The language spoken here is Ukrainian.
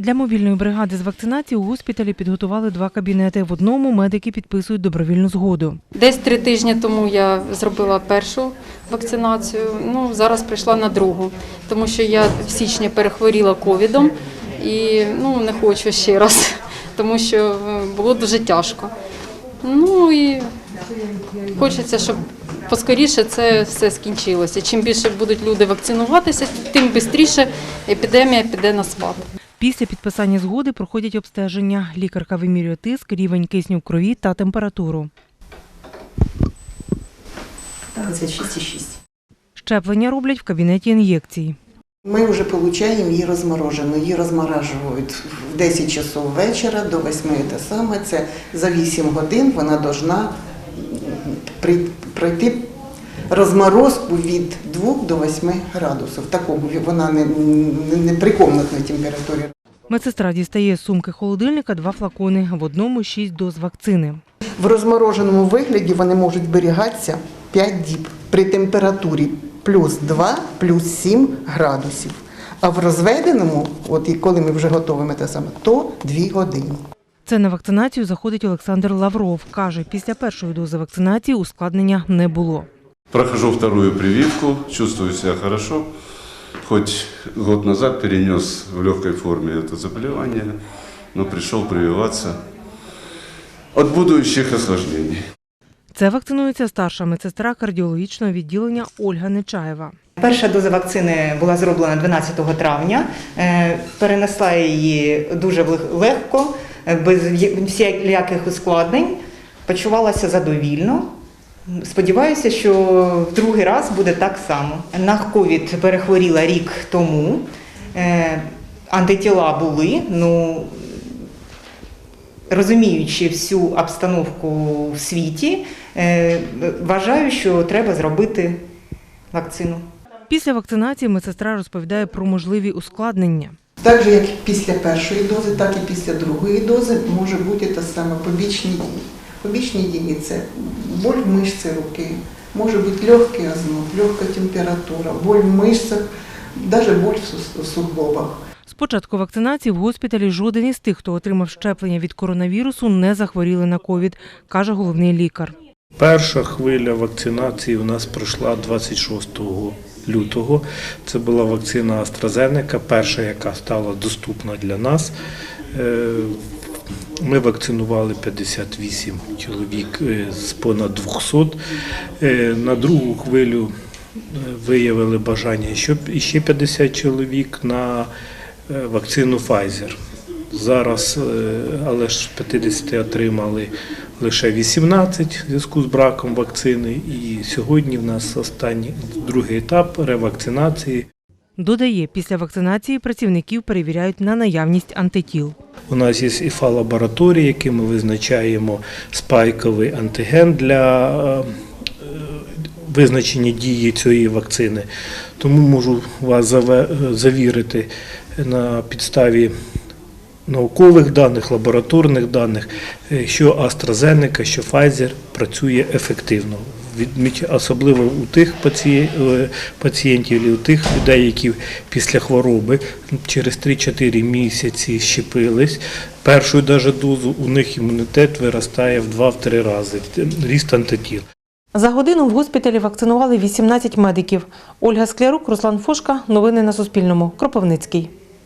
Для мобільної бригади з вакцинації у госпіталі підготували два кабінети. В одному медики підписують добровільну згоду. Десь три тижні тому я зробила першу вакцинацію. Ну зараз прийшла на другу, тому що я в січні перехворіла ковідом і ну не хочу ще раз, тому що е, було дуже тяжко. Ну і хочеться, щоб поскоріше це все скінчилося. Чим більше будуть люди вакцинуватися, тим швидше епідемія піде на спад. Після підписання згоди проходять обстеження. Лікарка вимірює тиск, рівень кисню в крові та температуру. 26,6. Щеплення роблять в кабінеті ін'єкцій. Ми вже отримуємо її розморожену. Її розморажують в 10 часов вечора до 8 те саме. Це за 8 годин вона повинна пройти розморозку від 2 до 8 градусів. Такому вона не, не, не при комнатній температурі. Медсестра дістає з сумки холодильника два флакони. В одному шість доз вакцини. В розмороженому вигляді вони можуть зберігатися 5 діб при температурі плюс 2, плюс 7 градусів. А в розведеному, от і коли ми вже готуємо те саме, то 2 години. Це на вакцинацію заходить Олександр Лавров. Каже, після першої дози вакцинації ускладнення не було. Прохожу вторую прививку, чувствую себя хорошо. Хоть год назад перенес в легкой форме это заболевание, но пришел прививаться от будущих осложнений. Це вакцинується старша медсестра кардіологічного відділення Ольга Нечаєва. Перша доза вакцини була зроблена 12 травня. Е, Перенесла її дуже легко, е, без всіляких ускладнень. Почувалася задовільно. Сподіваюся, що в другий раз буде так само. На ковід перехворіла рік тому. Е, Антитіла були, ну розуміючи всю обстановку в світі, е, вважаю, що треба зробити вакцину. Після вакцинації медсестра розповідає про можливі ускладнення. Так же, як після першої дози, так і після другої дози може бути те саме побічні дії. Побічні дії це боль в мишці руки, може бути легкий озноб, легка температура, боль в мишцях, навіть боль в суглобах. З початку вакцинації в госпіталі жоден із тих, хто отримав щеплення від коронавірусу, не захворіли на ковід, каже головний лікар. Перша хвиля вакцинації у нас пройшла 26 лютого. Це була вакцина AstraZeneca, перша, яка стала доступна для нас. Ми вакцинували 58 чоловік е, з понад 200. Е, На другу хвилю е, виявили бажання ще- ще 50 чоловік на вакцину Pfizer. Зараз, але ж 50 отримали лише 18 в зв'язку з браком вакцини. І сьогодні в нас останній другий етап ревакцинації. Додає, після вакцинації працівників перевіряють на наявність антитіл. У нас є ІФА-лабораторія, яким ми визначаємо спайковий антиген для е, визначення дії цієї вакцини. Тому можу вас завірити на підставі наукових даних, лабораторних даних, е, що AstraZeneca, що Pfizer працює ефективно. Особливо у тих е, пацієнтів, і у тих людей, які після хвороби через 3-4 місяці щепились. Першу даже дозу у них імунітет виростає в 2-3 рази. Ріст антитіл. За годину в госпіталі вакцинували 18 медиків. Ольга Склярук, Руслан Фошка. Новини на Суспільному. Кропивницький.